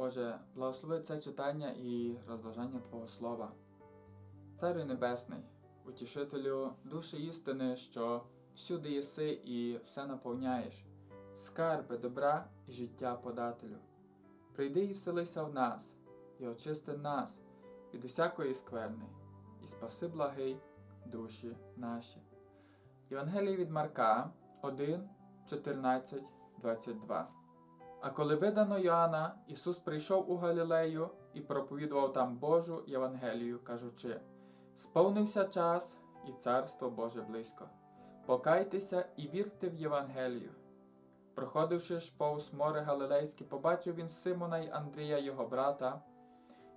Боже, благослови це читання і розважання Твого Слова. Царю Небесний, утішителю душі істини, що всюди єси і все наповняєш, скарби добра і життя подателю. Прийди і вселися в нас, і очисти нас від усякої скверни, і спаси благий душі наші. Євангеліє від Марка 1, 14, 22. А коли видано Йоанна, Ісус прийшов у Галілею і проповідував там Божу Євангелію, кажучи: Сповнився час, і царство Боже близько. Покайтеся і вірте в Євангелію. Проходивши ж повз море Галилейське, побачив він Симона й Андрія, його брата,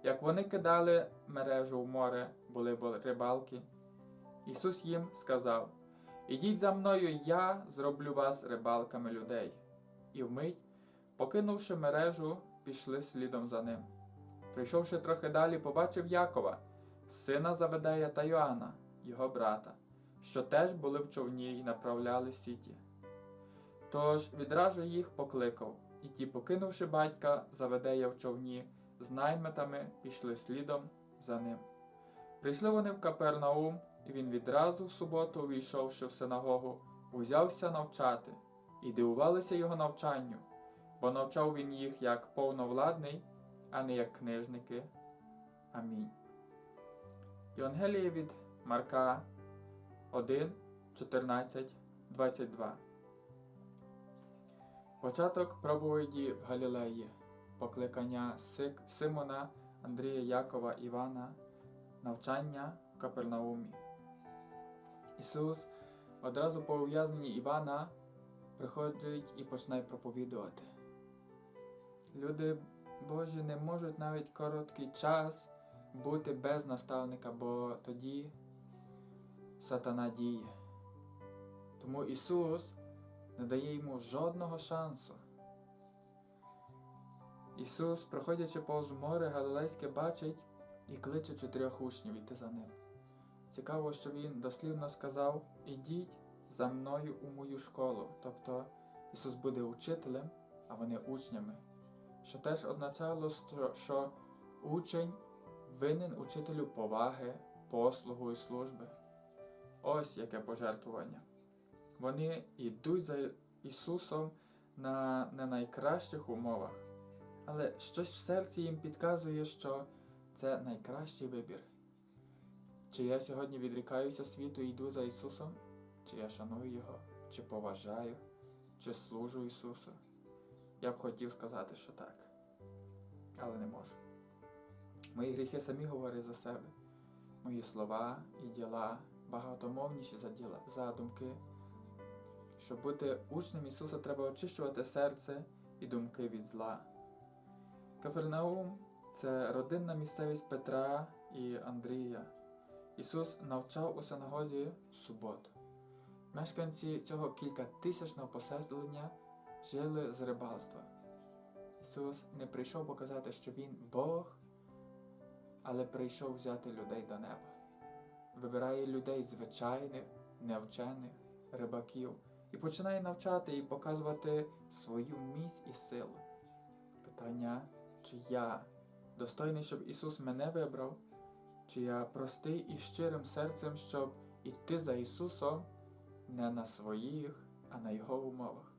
як вони кидали мережу в море, були рибалки. Ісус їм сказав: Ідіть за мною, я зроблю вас рибалками людей. І вмить, покинувши мережу, пішли слідом за ним. Прийшовши трохи далі, побачив Якова, сина Заведея та Йоанна, його брата, що теж були в човні й направляли сіті. Тож відразу їх покликав, і ті, покинувши батька, Заведея в човні, з наймитами пішли слідом за ним. Прийшли вони в Капернаум, і він відразу в суботу, увійшовши в синагогу, узявся навчати, і дивувалися його навчанню, бо навчав він їх як повновладний, а не як книжники. Амінь. Євангеліє від Марка 1, 14, 22. Початок проповіді в Галілеї, покликання Симона, Андрія Якова Івана, навчання в Капернаумі. Ісус одразу по ув'язненні Івана приходить і починає проповідувати. Люди Божі не можуть навіть короткий час бути без наставника, бо тоді сатана діє. Тому Ісус не дає йому жодного шансу. Ісус, проходячи повз море Галилейське, бачить і кличе чотирьох учнів іти за ним. Цікаво, що Він дослівно сказав: Ідіть за мною у мою школу. Тобто Ісус буде учителем, а вони учнями. Що теж означало, що, учень винен учителю поваги, послугу і служби. Ось яке пожертвування. Вони йдуть за Ісусом на не найкращих умовах, але щось в серці їм підказує, що це найкращий вибір. Чи я сьогодні відрікаюся світу і йду за Ісусом, чи я шаную Його, чи поважаю, чи служу Ісусу? Я б хотів сказати, що так, але не можу. Мої гріхи самі говорять за себе, мої слова і діла багатомовніші за діла, за думки. Щоб бути учнем Ісуса, треба очищувати серце і думки від зла. Кафернаум це родинна місцевість Петра і Андрія. Ісус навчав у синагозі в суботу. Мешканці цього кількатисячного поселення жили з рибалства. Ісус не прийшов показати, що Він Бог, але прийшов взяти людей до неба. Вибирає людей звичайних, невчених, рибаків і починає навчати і показувати свою міць і силу. Питання, чи я достойний, щоб Ісус мене вибрав, чи я простий і щирим серцем, щоб іти за Ісусом не на своїх, а на Його умовах,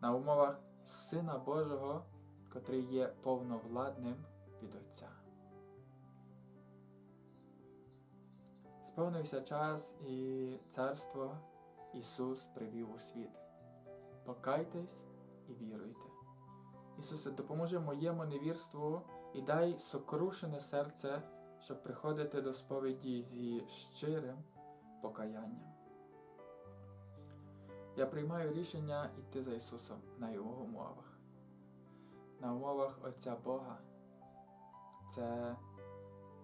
на умовах Сина Божого, котрий є повновладним від Отця. Сповнився час і царство Ісус привів у світ. Покайтесь і віруйте. Ісусе, допоможи моєму невірству і дай сокрушене серце, щоб приходити до сповіді зі щирим покаянням. Я приймаю рішення йти за Ісусом на Його умовах, на умовах Отця Бога. Це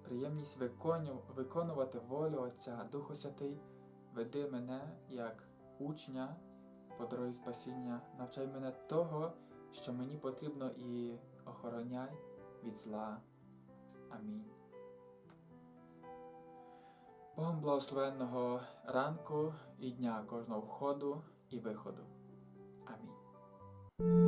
приємність виконувати волю Отця Духу Святий. Веди мене як учня по дорозі спасіння, навчай мене того, що мені потрібно, і охороняй від зла. Амінь. Богом благословенного ранку і дня кожного входу і виходу. Амінь.